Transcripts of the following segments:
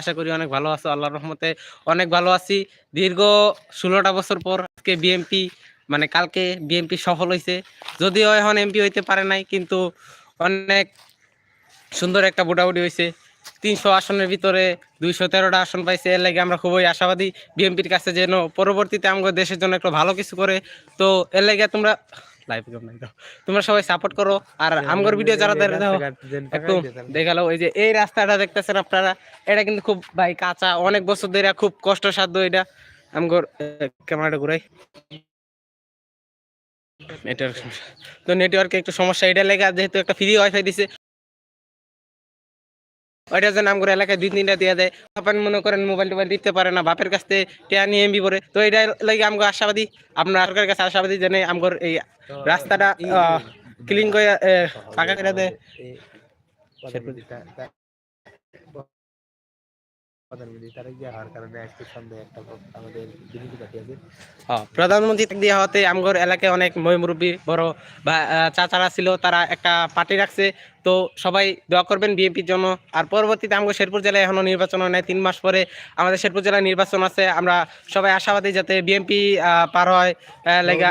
আশা করি অনেক ভালো আছো। আল্লাহর রহমতে অনেক ভালো আছি। দীর্ঘ ষোলোটা বছর পর আজকে বিএমপি মানে কালকে বিএমপি সফল হয়েছে যদিও এখন এমপি হইতে পারে নাই, কিন্তু অনেক সুন্দর একটা ভোটাভুটি হয়েছে তিনশো আসনের ভিতরে দুইশো তেরোটা আসন পাইছে। এর লাগে আমরা খুবই আশাবাদী বিএনপির কাছে যেন পরবর্তীতে আমাদের দেশের জন্য একটু ভালো কিছু করে। তো এর লাগে তোমরা লাইভ তোমরা সবাই সাপোর্ট করো। আর আমগর ভিডিও যারা দেখে দাও একটু দেখাল ওই যে এই রাস্তাটা দেখতেছেন আপনারা এটা কিন্তু খুব ভাই কাঁচা অনেক বছর ধরে খুব কষ্টসাধ্য এটা। আমগর ক্যামেরাটা ঘুরাই। নেটওয়ার্ক তো নেটওয়ার্কে একটু সমস্যা এটা লেগে যেহেতু একটা ফ্রি ওয়াইফাই দিছে। ওইটা যে নাম করে এলাকায় দুই তিনটা দিয়ে দেয় আপনি মনে করেন মোবাইল টোবাইল দিতে পারে না বাপের কাছ থেকে টেয়া নিয়ে এমবি পরে তো এটা লাগে আমার আশাবাদী আপনার সরকারের কাছে আশাবাদী জানে আমার এই রাস্তাটা ক্লিন করে ফাঁকা করে দেয় হ্যাঁ, প্রধানমন্ত্রী দেওয়া হতে আমগর এলাকায় অনেক মই মুরব্বী বড় বা চাচারা ছিল তারা একটা পার্টি রাখছে। তো সবাই দোয়া করবেন বিএনপির জন্য। আর পরবর্তীতে আমগো শেরপুর জেলায় এখনও নির্বাচন হয় নাই তিন মাস পরে আমাদের শেরপুর জেলায় নির্বাচন আছে। আমরা সবাই আশাবাদী যাতে বিএনপি পার হয় লেগা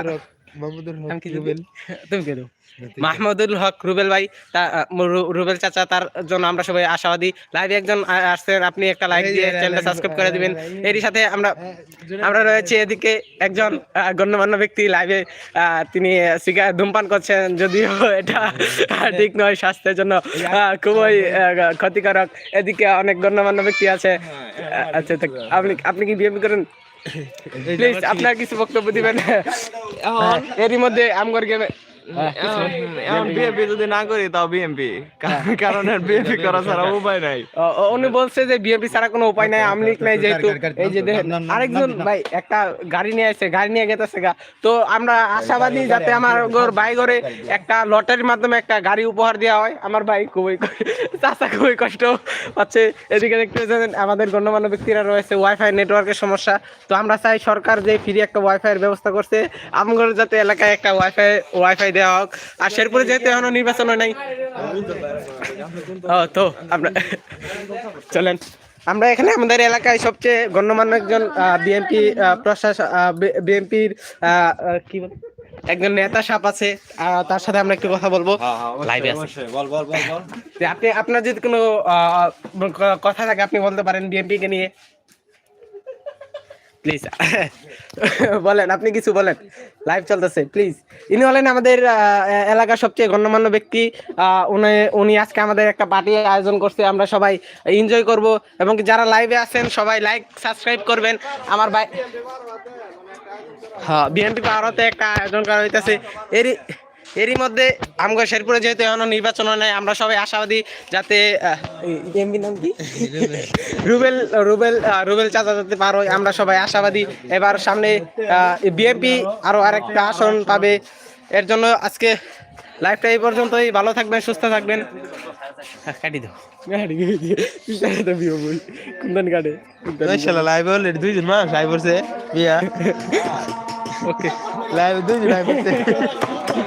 তুমি কে মাহমুদুল হক রুবেল ভাই রুবেল চাচা তার জন্য আমরা সবাই আশাবাদী। লাইভে একজন আসছেন আপনি একটা লাইক দিয়ে চ্যানেলটা সাবস্ক্রাইব করে দিবেন। এরই সাথে আমরা আমরা রয়েছে এদিকে একজন গণ্যমান্য ব্যক্তি লাইভে তিনি সিগারেট ধূমপান করছেন যদিও এটা ঠিক নয় স্বাস্থ্যের জন্য খুবই ক্ষতিকারক। এদিকে অনেক গণ্যমান্য ব্যক্তি আছে। আচ্ছা আপনি আপনি কি বিএমপি করেন? প্লিজ আপনার কিছু বক্তব্য দিবেন? এরই মধ্যে আমগর গেমে এখন বিএনপি যদি না করি তাও বিএনপি। কারণ বিএনপি করা ছাড়া উপায় নাই। উনি বলছে যে বিএনপি ছাড়া কোনো উপায় নাই। আমলিক নাই যেহেতু এই যে দেখেন আরেকজন ভাই একটা গাড়ি নিয়ে আসছে গাড়ি নিয়ে গেতেছে গা। তো আমরা আশাবাদী যাতে আমার ঘর ভাই ঘরে একটা লটারির মাধ্যমে একটা গাড়ি উপহার দেওয়া হয়। আমার ভাই খুবই চাচা খুবই কষ্ট পাচ্ছে। এদিকে দেখতে পাচ্ছেন আমাদের গণ্যমান্য ব্যক্তিরা রয়েছে। ওয়াইফাই নেটওয়ার্কের সমস্যা। তো আমরা চাই সরকার যে ফ্রি একটা ওয়াইফাই এর ব্যবস্থা করছে। আমগর যাতে এলাকায় একটা ওয়াইফাই ওয়াইফাই দেওয়া হোক। আর শেরপুরে যেহেতু এখনও নির্বাচন হয় নাই ও তো আমরা চলেন। আমরা এখানে আমাদের এলাকায় সবচেয়ে গণ্যমান্য একজন বিএনপি প্রশাসন বিএনপির কি বলে একজন নেতা সাপ আছে আহ, তার সাথে আমরা একটু কথা বলব। লাইভে আছে। বল বল বল বল। আপনি আপনার যদি কোনো আহ, কথা থাকে আপনি বলতে পারেন বিএনপি কে নিয়ে। প্লিজ বলেন, আপনি কিছু বলেন। লাইভ চলতেছে প্লিজ ইনি হলেন আমাদের এলাকার সবচেয়ে গণ্যমান্য ব্যক্তি। উনি উনি আজকে আমাদের একটা পার্টি আয়োজন করছে। আমরা সবাই এনজয় করব এবং যারা লাইভে আছেন, সবাই লাইক সাবস্ক্রাইব করবেন। আমার ভাই হ্যাঁ বিএনপি পাওয়ারতে একটা আয়োজন করা হইতেছে। এরই এরই মধ্যে আমগো শেরপুরে যেহেতু এখনও নির্বাচন হয় নাই আমরা সবাই আশাবাদী যাতে এমপি নাম কি? রুবেল রুবেল রুবেল চাচা যাতে পারো আমরা সবাই আশাবাদী। এবার সামনে বিএনপি আরও আরেকটা আসন পাবে। এর জন্য আজকে লাইফটা এই পর্যন্তই। ভালো থাকবেন সুস্থ থাকবেন। কাটি দাও। কুন্দন কাটে শালা লাইভ করছে বিয়া। ওকে লাইভ দুইজন লাইভ করছে